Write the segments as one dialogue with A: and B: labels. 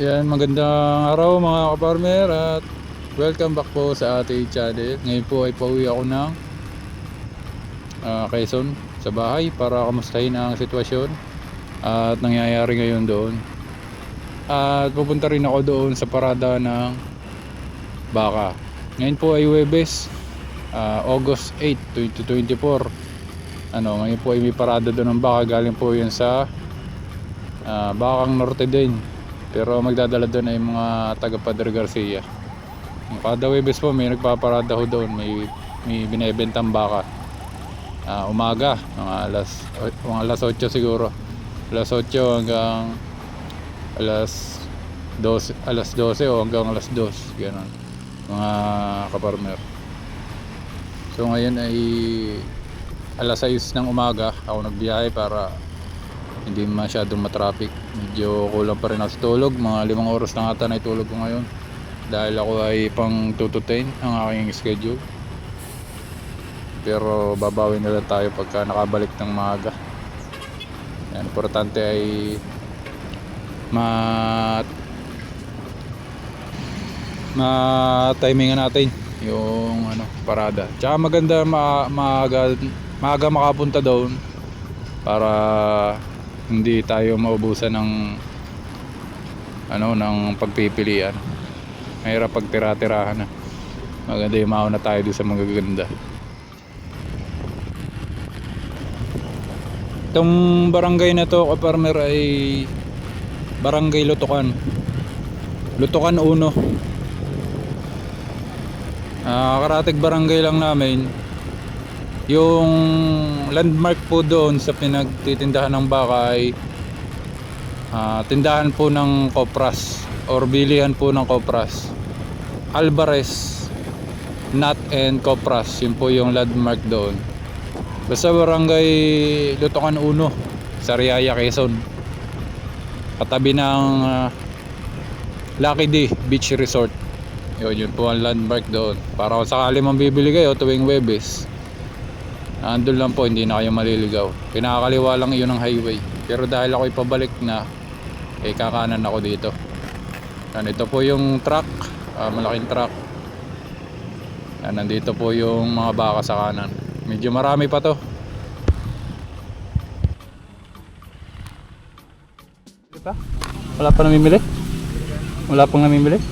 A: Yan, magandang araw mga kaparmer at welcome back po sa ating channel. Ngayon po ay pauwi ako ng ah, Quezon sa bahay para kamustahin ang sitwasyon at nangyayari ngayon doon. At pupunta rin ako doon sa parada ng Baka. Ngayon po ay Webes, ah, August 8, 2024. Ano, ngayon po ay may parada doon ng Baka. Galing po yun sa ah, Bakang Norte din. Pero magdadala doon ay mga taga Padre Garcia. Kada Webes po may nagpaparada ho doon, may may binebentang baka. Ah, umaga, mga alas mga alas 8 siguro. Alas 8 hanggang alas 12, alas 12 o hanggang alas 2, ganun. Mga kaparmer. So ngayon ay alas 6 ng umaga ako nagbiyahe para hindi masyadong matraffic. Medyo kulang pa rin ako sa tulog. Mga limang oras na ata na itulog ko ngayon. Dahil ako ay pang 2 to 10 ang aking schedule. Pero babawi na lang tayo pagka nakabalik ng maaga. Yan, importante ay ma ma timingan natin yung ano parada. Tsaka maganda ma, maaga maaga makapunta doon para hindi tayo maubusan ng ano ng pagpipilian. Mahirap pag tira-tirahan na. Maganda yung mauna tayo doon sa magaganda. Itong barangay na to kaparmer ay barangay Lutukan. Lutukan 1 Ah, karatig barangay lang namin yung landmark po doon sa pinagtitindahan ng baka ay ah, tindahan po ng Kopras or bilihan po ng Kopras. Alvarez Nut and Kopras, yun po yung landmark doon. Basta barangay Lutokan 1, Sariaya, Quezon. Katabi ng ah, Lucky D Beach Resort. Yun, yun po ang landmark doon. Para kung sakali mang bibili kayo tuwing Webes, Andun lang po, hindi na kayo maliligaw. Pinakakaliwa lang yun ng highway. Pero dahil ako ipabalik na, eh kakanan ako dito. Yan, ito po yung truck, ah, malaking truck. Yan, nandito po yung mga baka sa kanan. Medyo marami pa to. Wala pa namimili? Wala pang namimili?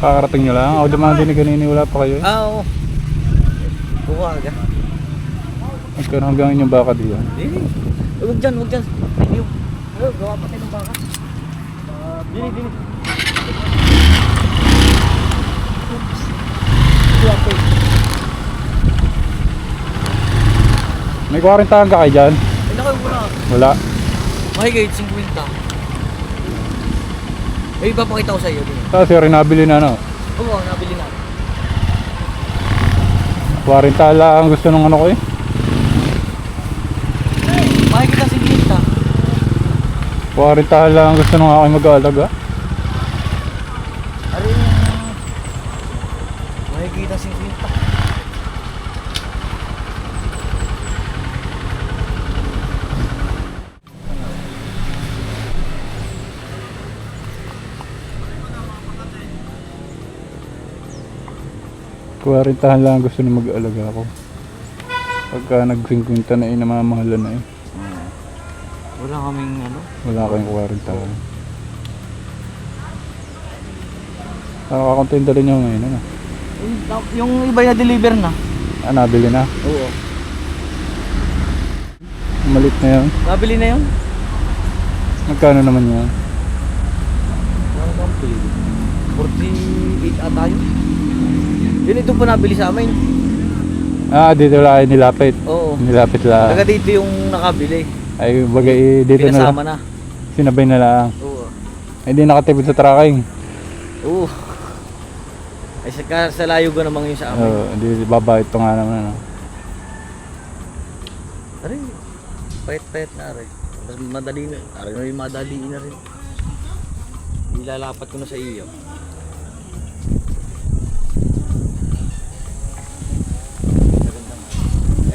A: Kakarating nyo lang. Ako dumaan din kanina wala pa kayo. eh.
B: Ah, oo. Buka ka.
A: Magkano hanggang inyong baka diyan?
B: Dili. Eh, Huwag dyan, huwag dyan. Ayun. Ayun, gawa pa tayo ng baka. Ah, Dili, dili. Oops. Gawa pa eh.
A: May 40 ka kayo dyan?
B: Ay, nakaw mo na.
A: Wala.
B: Mahigit, 50. Ay, ipapakita ko sa iyo. Dili.
A: Kasi rin nabili na ano.
B: Oo, nabili na.
A: 40 lang ang gusto ng ano ko eh.
B: Mahigit na 50.
A: 40 lang ang gusto ng aking mag-aalaga.
B: Ano yung... Mahigit na 50.
A: Kuwarintahan lang ang gusto ng mag-aalaga ako. Pagka nag-50 na eh, namamahalan na eh.
B: Wala kaming ano.
A: Wala kayong kuwarintahan. Parang kakontinta rin nyo ngayon, ano?
B: Yung, iba na deliver na.
A: Ah, nabili na.
B: Oo.
A: Malit na yun.
B: Nabili na yun?
A: Magkano naman yun?
B: Ano bang pili? 48 ata yun. Yun ito po nabili sa amin.
A: Ah, dito lang ay nilapit.
B: Oo.
A: Nilapit lang.
B: Taga dito yung nakabili.
A: Ay, bagay dito na lang.
B: Pinasama na.
A: Sinabay na lang.
B: Oo.
A: Hindi nakatipid sa tracking.
B: Oo. Ay sa, sa layo ko namang yun sa amin.
A: Oo, hindi babait pa nga naman. Ano.
B: Aray, payat-payat na aray. Mas madali na. Aray madali na rin. Ilalapat ko na sa iyo.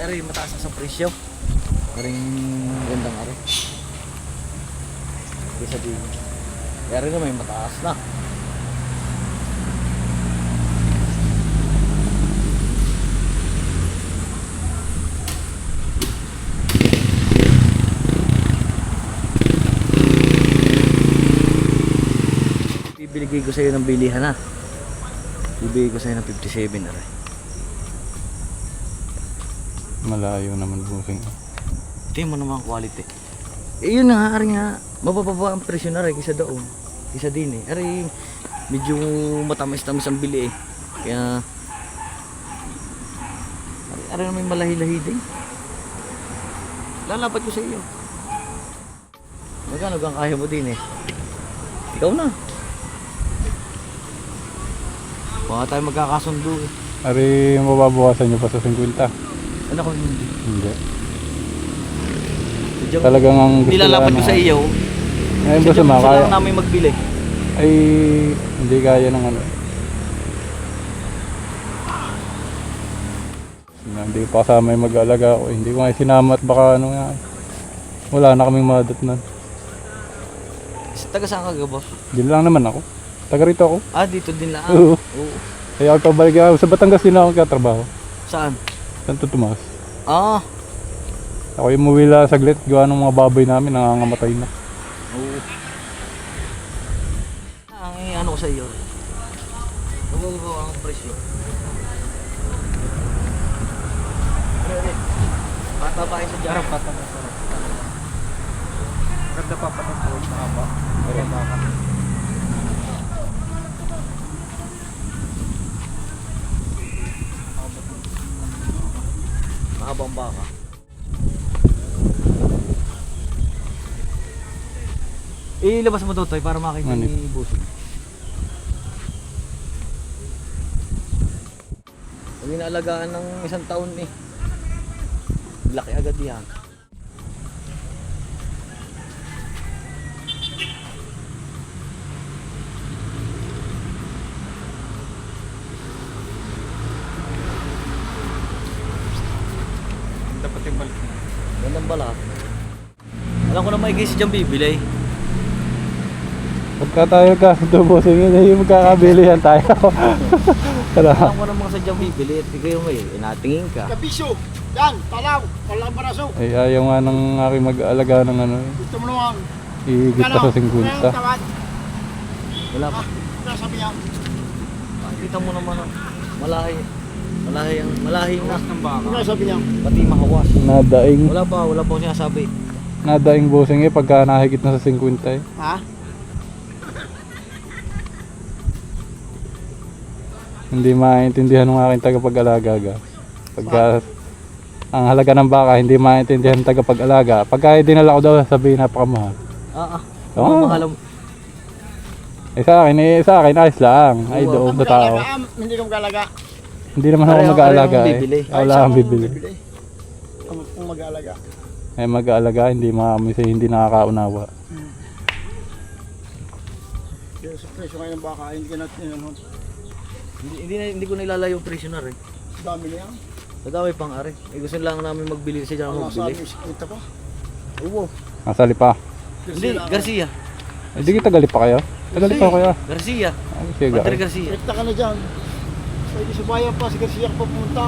B: Aray, mataas na sa presyo. Aring gandang aray. kaysa din. Kaya rin naman mataas na. Bibigay ko sa iyo ng bilihan na. Bibigay ko sa iyo ng 57 na rin.
C: Malayo naman busing.
B: Tingnan mo naman ang quality. Eh yun na nga, ari nga, mabababa ang presyo na rin kisa doon. Kisa din eh. Ari, medyo matamis-tamis ang bili eh. Kaya, ari, ari na may malahi-lahi din. Lalapat ko sa iyo. Magkano kang kaya mo din eh. Ikaw na. Baka tayo magkakasundo eh.
C: Ari, mababawasan nyo pa sa 50.
B: Ano ko hindi?
C: Hindi.
B: Medyo,
C: Talagang ang gusto
B: nilalapat ko sa iyo.
C: Ngayon ba
B: Gusto
C: sa
B: namin magbili.
C: Ay, hindi kaya ng ano. Hindi pa kasama yung mag-aalaga ako. Hindi ko nga sinama at baka ano nga. Wala na kaming madat na.
B: Taga saan ka ga, boss?
C: Dito lang naman ako. Taga rito ako.
B: Ah, dito din lang.
C: Oo.
B: Oo.
C: Kaya ako pabalik ako. Sa Batangas din ako katrabaho.
B: Saan?
C: Santo Tomas.
B: Ah,
C: Ako yung umuwi lang saglit. Gawa ng mga baboy namin. Nangangamatay na.
B: oo. Ang ano ko sa iyo. Mababawa ang presyo. Bata pa kayo sa.
D: Harap bata na sa Ganda pa pa ng pool, mahaba. Meron na ka.
B: Mahabang baka. Ilabas mo to, Toy, para makita
C: Ano?
B: ni Busing. Pag inaalagaan ng isang taon eh. Laki agad yan. Ko maigay si dyan bibili.
C: Pagka tayo kasundo bossing yun, ay magkakabilihan tayo. Tara.
B: Alam ko na mga sa dyan bibili at ikaw yung may inatingin ka.
E: Kabisyo! Yan! Talaw! Walang baraso!
C: Ay ayaw nga ng aking mag-aalaga ng ano. eh.
E: Gusto mo naman!
C: Higit pa sa 50.
E: tawad?
B: Wala pa.
E: Ah, nasabi niya.
B: Kita mo naman ang malahi. Malahi ang malahi na.
D: ng baka.
E: Ano sabi niya?
B: Pati mahawas.
C: Nadaing.
B: Wala pa, wala pa ako sinasabi.
C: Nadaing bossing eh pagka nahigit na sa 50 eh.
E: Ha?
C: Hindi maintindihan ng aking tagapag-alaga ga. Pagka ang halaga ng baka hindi maintindihan ng tagapag-alaga. Pagka dinala ko daw sabihin napakamahal.
B: Ah, ah.
C: Oo.
B: Mahal ang...
C: Eh sa akin, eh sa akin ayos lang. Ay
B: Oo.
C: doon na tao.
E: Hindi ka mag-alaga.
C: Hindi naman ako mag-aalaga eh.
B: bibili.
C: Wala akong bibili.
E: Ang mag-alaga.
C: Eh mag-aalaga hindi makakami hindi nakakaunawa.
E: Kaya sa presyo ngayon ng baka, hindi ka natin ano.
B: Hindi, hindi, hindi ko nilalayo yung presyo na rin.
E: Dami na yan.
B: Nadamay pang ari. Eh, gusto lang namin magbili sa dyan
E: Ang nasa
B: magbili.
E: amin, sikita pa.
B: Oo.
C: Masali pa.
B: Hindi, Garcia.
C: Eh di kita galit pa kayo? Tagali pa kaya.
B: Garcia.
C: Ay, sige.
B: Padre Garcia.
E: Sikita ka na dyan. Pwede sa bayan pa, si Garcia ka pa pumunta.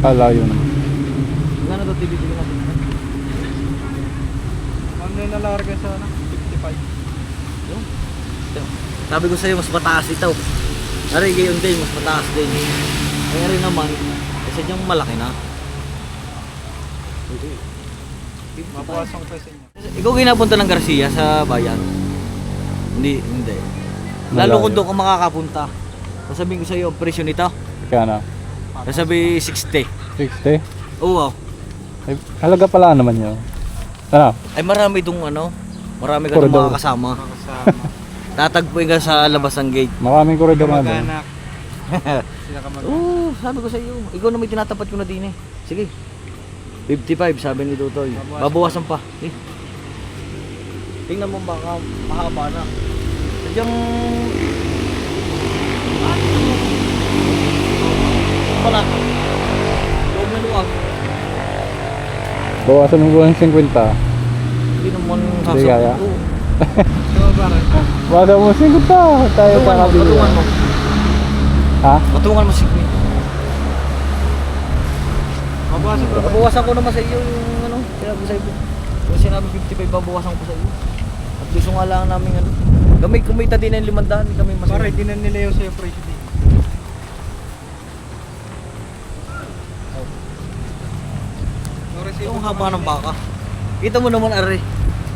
C: Kalayo naman.
B: To TV natin?
D: Ano yung nalarga sa ano? 55.
B: Yung? Sabi ko sa'yo, mas mataas ito. Ari, gayon din, mas mataas din. Kaya rin naman, kasi dyan malaki na.
D: Mabawasan ko pa sa inyo.
B: Ikaw ginapunta ng Garcia sa bayan? Hindi, hindi. Lalo
C: Malayo.
B: kung doon ka makakapunta. Sasabihin ko sa'yo, ang presyo nito.
C: Kaya na.
B: Sasabi 60.
C: 60.
B: Oo.
C: Ay, halaga pala naman yun. Ano?
B: Ay marami itong ano, marami ka
C: Corridor.
B: mga kasama.
D: Makasama.
B: Tatagpuin ka sa labas ng gate.
C: Maraming koridor na doon.
D: Kamag-anak. Sila kamag
B: Oo, sabi ko sa iyo. Ikaw na may tinatapat ko na din eh. Sige. 55 sabi ni Tutoy.
D: Babawasan
B: Babawasan pa. Eh. Tingnan mo baka mahaba na. Sadyang wala. Loob na luwag.
C: Bawasan mo po ng 50.
B: Hindi naman
A: Hindi kaya? Wala mo singot ta. Tayo
B: Patungan mo, patungan mo.
A: Ha?
B: Patungan mo si Queen.
F: Mabawasan ko.
B: Babawasan ko naman sa iyo yung ano, sinabi sa iyo. Kung sinabi 55, babawasan ko sa iyo. At gusto nga lang namin ano. Kami kumita din ng limandaan, kami mas.
F: Pare, di na nila yung sa'yo presyo dito. No resibo
B: Yung haba ng baka. Kita mo naman are.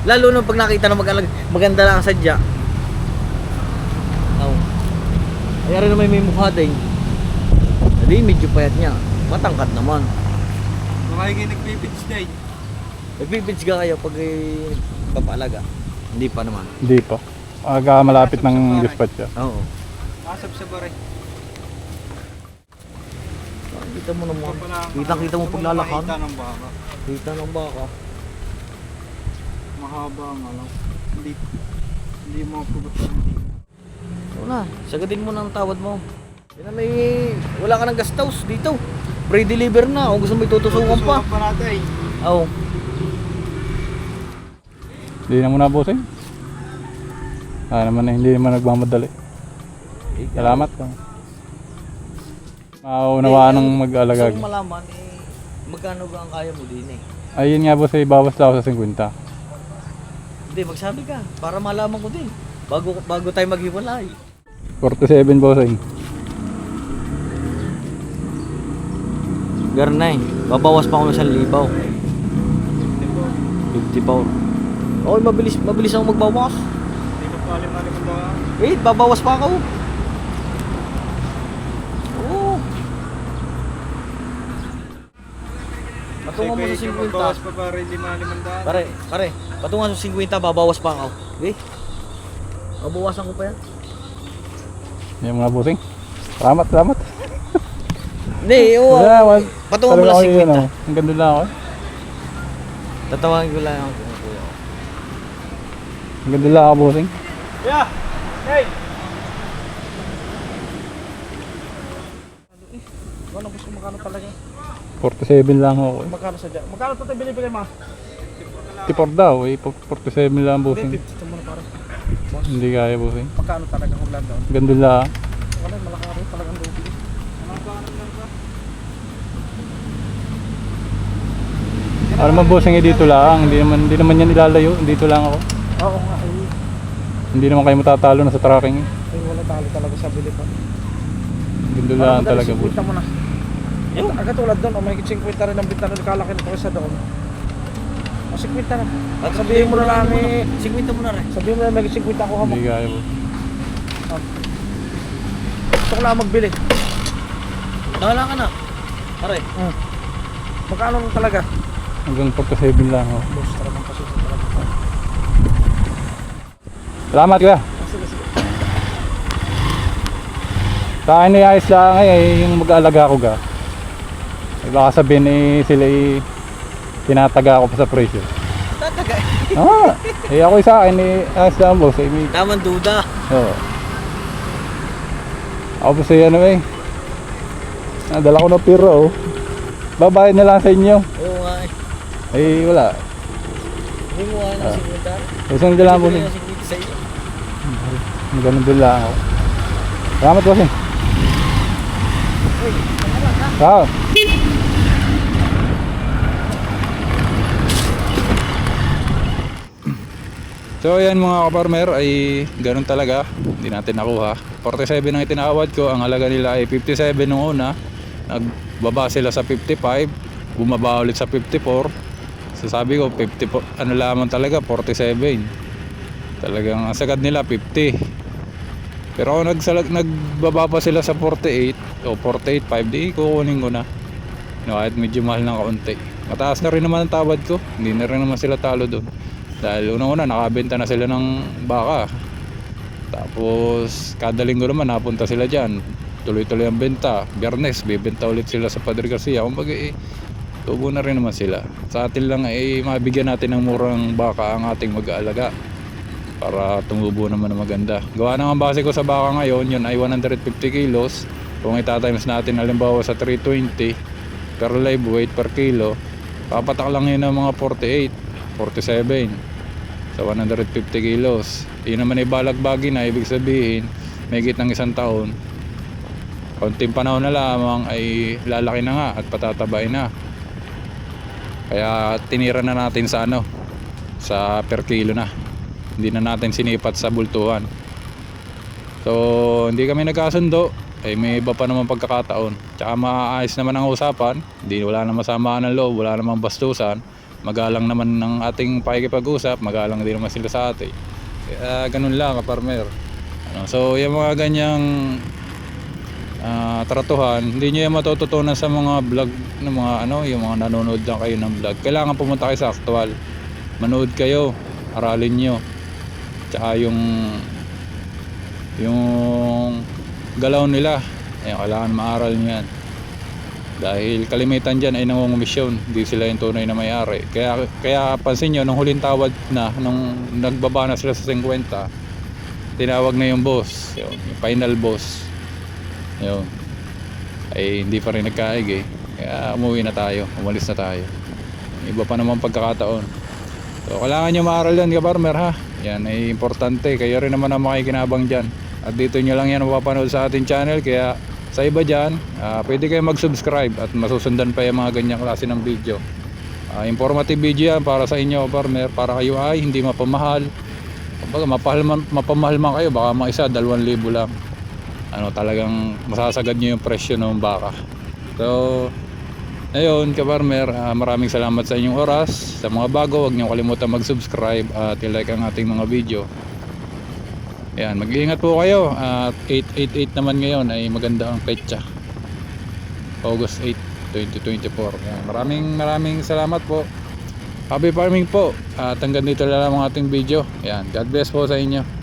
B: Lalo na pag nakita na mag maganda lang ang sadya. Oh. Ay rin naman may mukha din. Hindi, medyo payat niya. Matangkad naman.
F: Baka yung nagpipits na eh.
B: Nagpipits ka kayo pag eh, papaalaga. Hindi pa naman.
A: Hindi pa. Aga malapit ng dispatch siya.
B: Oo.
F: Kasap sa bare.
B: Kita mo naman.
F: Ang-
B: Kita-kita mo paglalakad.
F: makita ng baka.
B: Kita ng baka.
F: Mahaba ang ano. Hindi, hindi mo
B: Oo na, sagadin mo ng tawad mo. Yan na may, wala ka ng guest house dito. Pre-deliver na, kung gusto mo itutusukan pa.
F: Tutusukan pa natin.
B: Oo.
A: Hindi na muna bossing. Ah naman eh, hindi naman nagmamadali. Salamat. Maunawaan ng mag-alaga.
B: Gusto malaman, eh, magkano ba ang kaya mo din eh?
A: Ayun nga boss, eh, bawas ako sa 50.
B: Hindi, magsabi ka, para malaman ko din. Bago, bago tayo maghiwalay.
A: 47 bossing.
B: Garnay, babawas pa ako ng 1,000. 54. Okay, mabilis, mabilis ako magbawas.
F: Hindi ko pa alim-alim ang baka.
B: Eh, babawas pa ako. Oo. Patungan mo sa
F: Kasi kung magbawas
B: 50.
F: pa pare, hindi malimandaan.
B: Pare, pare, patungan sa 50, babawas pa ako. Okay? Babawasan ko pa yan.
A: Yan mga bossing. Salamat, salamat.
B: Hindi, oo.
A: Wala, wala.
B: Patungan mo lang
A: Talaga ako yun,
B: 50.
A: oh. Ang ganda lang ako.
B: Tatawagin ko lang ako.
A: Ang ganda lang ako bossing.
F: Yeah! Hey!
G: Ano gusto magkano talaga?
A: 47 lang ako. eh.
G: Magkano sa dyan? Magkano ito tayo binibigay mo?
A: 54 daw, eh. 47 lang.
G: Hindi, 50 muna pare.
A: Hindi kaya bossing.
G: Magkano talaga kung down?
A: Ang ganda lang.
G: Wala, malaki rin talagang doble.
A: Ano naman bossing eh dito lang. Hindi naman, hindi naman yan ilalayo. Dito lang ako.
G: Oo nga, ay,
A: Hindi naman kayo matatalo na sa tracking. eh.
G: ay wala talo talaga sa bili pa.
A: Ganda lang talaga boss.
G: 50 mo na. Ito, agad tulad doon, o may 50 rin ang bintana, kalaki na pa sa doon. O 50 na.
B: At
G: Sabihin mo na lang eh,
B: 50 mo na rin.
G: sabihin mo na may 50 ako mo.
A: Hindi kaya boss.
G: Gusto ko lang magbili.
B: Bahala ka na. Pare,
G: Hmm. Magkano lang talaga?
A: Hanggang 47 lang ako.
G: Boss, talagang kasi talaga.
A: Salamat kuya.
G: Sige, sige.
A: Ay ayos lang eh, yung mag-aalaga ko ga. Baka sabihin eh, sila eh, tinataga ako pa sa presyo.
B: tataga.
A: Ah, eh ako sa akin eh, ayos lang boss. Eh, may,
B: Tamang duda.
A: Oo. Ako po sa ano eh. Nadala ko ng piro oh. Babayad na lang sa inyo.
B: Oo nga eh.
A: Eh wala.
B: Hindi mo nga ng 50.
A: Isang dala po.
B: Hindi ko na ng 50 sa.
A: Ang ganun din lang ako. Salamat boss eh. Ciao. So ayan mga kaparmer ay ganun talaga. Hindi natin nakuha. 47 ang itinawad ko. Ang halaga nila ay 57 nung una. Nagbaba sila sa 55 Bumaba ulit sa 54 So sabi ko 54 Ano lamang talaga 47 Talagang ang sagad nila 50 Pero kung nagbaba pa sila sa 48 O 48.5 Di kukunin ko na. No, Kahit medyo mahal ng kaunti. Mataas na rin naman ang tawad ko. Hindi na rin naman sila talo doon dahil unang-una nakabenta na sila ng baka. Tapos kada linggo naman napunta sila diyan. Tuloy-tuloy ang benta. Biyernes bibenta ulit sila sa Padre Garcia. Kumbaga eh tubo na rin naman sila. Sa atin lang eh mabigyan natin ng murang baka ang ating mag-aalaga para tumubo naman na maganda. Gawa naman base ko sa baka ngayon, yun ay 150 kilos. Kung itatimes natin halimbawa sa 320 per live weight per kilo, papatak lang yun ng mga 48, 47. sa 150 kilos. Yun naman ay balagbagi na ibig sabihin may ng isang taon. Konting panahon na lamang ay lalaki na nga at patatabain na. Kaya tinira na natin sa ano sa per kilo na. Hindi na natin sinipat sa bultuhan. So, hindi kami nagkasundo. Eh, may iba pa naman pagkakataon. Tsaka maayos naman ang usapan. Hindi, wala namang samaan ng loob, wala namang bastusan. Magalang naman ng ating pakikipag-usap, magalang din naman sila sa atin. Kaya ganun lang, kaparmer. Ano, so, yung mga ganyang ah, tratuhan, hindi nyo yan matututunan sa mga vlog ng mga ano, yung mga nanonood lang kayo ng vlog. Kailangan pumunta kayo sa actual. Manood kayo, aralin nyo. Tsaka yung yung galaw nila ayun, kailangan maaral nyo yan dahil kalimitan dyan ay nangungumisyon. Hindi sila yung tunay na may-ari. Kaya, kaya pansin nyo nung huling tawad na nung nagbaba na sila sa 50 tinawag na yung boss. Yun, yung final boss. Yun. Ay hindi pa rin nagkaig eh. Kaya umuwi na tayo. Umalis na tayo. Iba pa naman pagkakataon. So kailangan nyo maaral yan kabarmer ha? Yan ay importante. Kayo rin naman ang makikinabang dyan. At dito nyo lang yan mapapanood sa ating channel. Kaya sa iba dyan ah, pwede kayo mag-subscribe at masusundan pa yung mga ganyang klase ng video. Ah, informative video yan para sa inyo partner. Para kayo ay hindi mapamahal. Kumbaga, mapahal man, mapamahal man kayo baka mga isa, dalawang libo lang. Ano talagang masasagad nyo yung presyo ng baka. So ayun kabarmer ah, maraming salamat sa inyong oras. Sa mga bago huwag niyo kalimutan mag-subscribe at i-like ang ating mga video Ayan, mag-iingat po kayo. At 888 naman ngayon ay maganda ang petsa. August 8, 2024 Ayan, maraming maraming salamat po. Happy farming po. At hanggang dito lang ang ating video. Ayan, God bless po sa inyo